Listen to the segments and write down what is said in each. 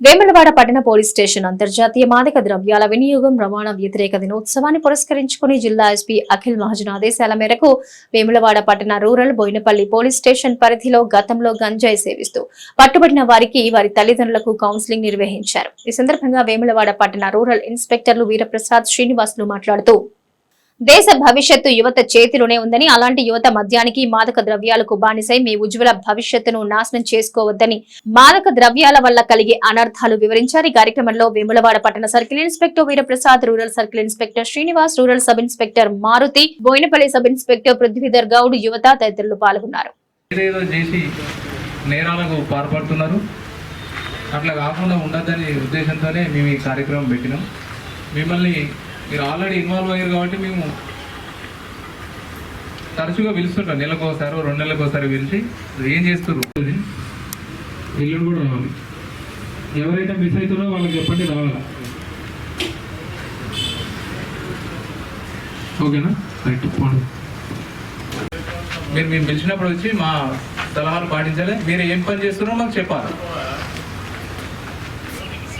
వేములవాడ పట్టణ police station అంతర్జాతీయ మాదక ద్రవ్యాల వినియోగం రవాణా వ్యతిరేక దినోత్సవాన్ని పురస్కరించుకుని జిల్లా ఎస్పీ అఖిల్ మహాజన్ ఆదేశాల మేరకు వేములవాడ పట్టణ రూరల్ బోయినపల్లి పోలీస్ స్టేషన్ పరిధిలో గతంలో గంజాయి సేవిస్తూ పట్టుబడిన వారికి వారి తల్లిదండ్రులకు కౌన్సిలింగ్ నిర్వహించారు. ఈ సందర్భంగా వేములవాడ పట్టణ రూరల్ ఇన్స్పెక్టర్లు వీరప్రసాద్ శ్రీనివాసులు మాట్లాడుతూ దేశ భవిష్యత్తు యువత చేతిలోనే ఉందని అలాంటి యువత మద్యానికి మాదక ద్రవ్యాలకు బానిసై మీ ఉజ్వల భవిష్యత్తును నాశనం చేసుకోవద్దని మాదక ద్రవ్యాల వల్ల కలిగే అనర్థాలు వివరించారు. ఈ కార్యక్రమంలో వేములవాడ పట్టణ circle inspector Veeraprasad rural circle inspector Srinivas rural sub inspector Maruti Boinapalli sub inspector Prithvidhar Goud యువత తదితరులు పాల్గొన్నారు. నేరాలకు పాల్పడుతున్నారు. అట్లా కాకుండా ఉద్దేశంతోనే మేము ఈ కార్యక్రమం పెట్టినాం. మిమ్మల్ని మీరు ఆల్రెడీ ఇన్వాల్వ్ అయ్యారు కాబట్టి మేము తరచుగా పిలుస్తుంటాం. నెలకు ఒకసారి రెండు నెలలకు ఒకసారి పిలిచి ఏం చేస్తున్నారు ఎల్లుండి కూడా రావాలి. ఎవరైతే మిస్ అవుతారో వాళ్ళకి చెప్పండి రావాలా? ఓకేనా? రైట్ పోండి. మీరు మేము పిలిచినప్పుడు వచ్చి మా సలహాలు పాటించాలి. మీరు ఏం పని చేస్తున్నారో మాకు చెప్పాలి.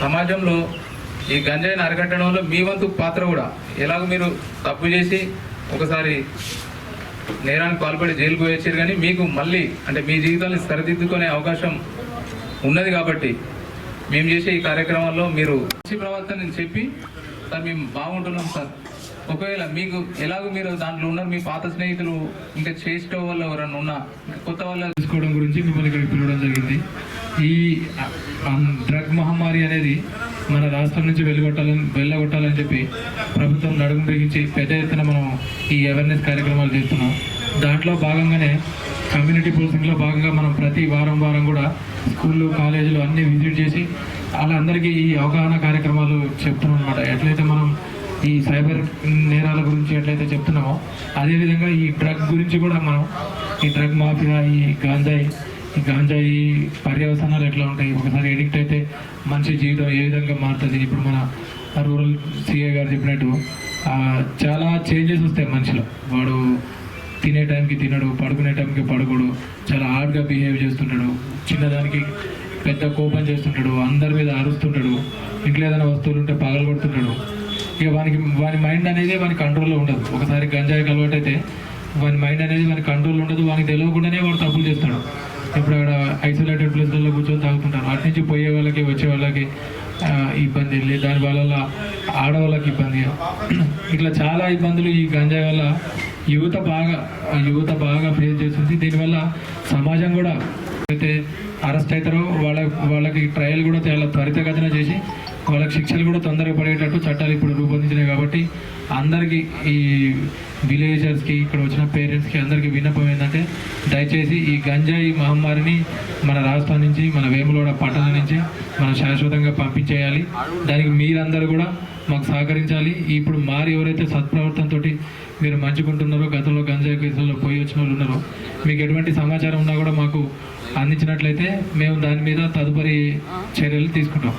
సమాజంలో ఈ గంజాయిని అరికట్టడంలో మీ వంతు పాత్ర కూడా. ఎలాగ మీరు తప్పు చేసి ఒకసారి నేరానికి పాల్పడి జైలుకు వేసారు కానీ మీకు మళ్ళీ అంటే మీ జీవితాన్ని సరిదిద్దుకునే అవకాశం ఉన్నది కాబట్టి మేము చేసే ఈ కార్యక్రమాల్లో మీరు మంచి ప్రవర్తన చెప్పి సార్ మేము బాగుంటున్నాం సార్. ఒకవేళ మీకు ఎలాగో మీరు దాంట్లో ఉన్నారు మీ పాత స్నేహితులు ఇంకా చేసిన వాళ్ళు ఎవరన్నా ఉన్నా కొత్త వాళ్ళు తీసుకోవడం గురించి మిమ్మల్ని ఇక్కడ పిలవడం జరిగింది. ఈ డ్రగ్ మహమ్మారి అనేది మన రాష్ట్రం నుంచి వెళ్ళగొట్టాలని వెళ్ళగొట్టాలని చెప్పి ప్రభుత్వం నడుము బిగించి పెద్ద ఎత్తున మనం ఈ అవేర్నెస్ కార్యక్రమాలు చేస్తున్నాం. దాంట్లో భాగంగానే కమ్యూనిటీ పోలీసింగ్లో భాగంగా మనం ప్రతి వారం వారం కూడా స్కూళ్ళు కాలేజీలు అన్నీ విజిట్ చేసి వాళ్ళందరికీ ఈ అవగాహన కార్యక్రమాలు చెప్తున్నాం అనమాట ఎట్లయితే మనం ఈ సైబర్ నేరాల గురించి ఎట్లయితే చెప్తున్నామో అదేవిధంగా ఈ డ్రగ్ గురించి కూడా మనం ఈ డ్రగ్ మాఫియా ఈ గాంజాయి ఈ గాంజాయి పర్యవసానాలు ఎట్లా ఉంటాయి? ఒకసారి ఎడిక్ట్ అయితే మనిషి జీవితం ఏ విధంగా మారుతుంది? ఇప్పుడు మన రూరల్ సిఏ గారు చెప్పినట్టు చాలా చేంజెస్ వస్తాయి మనిషిలో. వాడు తినే టైంకి తినడు పడుకునే టైంకి పడుకోడు చాలా హార్డ్గా బిహేవ్ చేస్తుంటాడు చిన్నదానికి పెద్ద కోపం చేస్తుంటాడు అందరి మీద అరుస్తుంటాడు ఇంట్లో ఏదైనా వస్తువులు ఉంటే పగలు కొడుతుంటాడు ఇక వానికి వాని మైండ్ అనేది వాని కంట్రోల్లో ఉండదు. ఒకసారి గంజాయికి అలవాటు అయితే వాని మైండ్ అనేది వాని కంట్రోల్ ఉండదు. వానికి తెలియకుండానే వాడు తప్పులు చేస్తాడు. ఇప్పుడు అక్కడ ఐసోలేటెడ్ ప్లేస్లలో కూర్చొని తాగుతుంటారు. అటు నుంచి పోయే వాళ్ళకి వచ్చే వాళ్ళకి ఇబ్బంది లేదు దాని వల్ల ఆడవాళ్ళకి ఇబ్బంది. ఇట్లా చాలా ఇబ్బందులు ఈ గంజాయి వల్ల యువత బాగా యువత బాగా ఫేస్ చేస్తుంది. దీనివల్ల సమాజం కూడా అయితే అరెస్ట్ అవుతారో వాళ్ళ వాళ్ళకి ట్రయల్ కూడా చాలా త్వరితగతిన చేసి వాళ్ళకి శిక్షలు కూడా తొందరగా పడేటట్టు చట్టాలు ఇప్పుడు రూపొందించినాయి కాబట్టి అందరికీ ఈ విలేజర్స్కి ఇక్కడ వచ్చిన పేరెంట్స్కి అందరికీ విన్నపం ఏంటంటే దయచేసి ఈ గంజాయి మహమ్మారిని మన రాష్ట్రం నుంచి మన వేములవాడ పట్టణం నుంచి మనం శాశ్వతంగా పంపించేయాలి. దానికి మీరందరూ కూడా మాకు సహకరించాలి. ఇప్పుడు మారి ఎవరైతే సత్ప్రవర్తనతో మీరు మంచుకుంటున్నారో గతంలో గంజాయి కేసుల్లో పోయి వచ్చిన వాళ్ళు ఉన్నారో మీకు ఎటువంటి సమాచారం ఉన్నా కూడా మాకు అందించినట్లయితే మేము దాని మీద తదుపరి చర్యలు తీసుకుంటాం.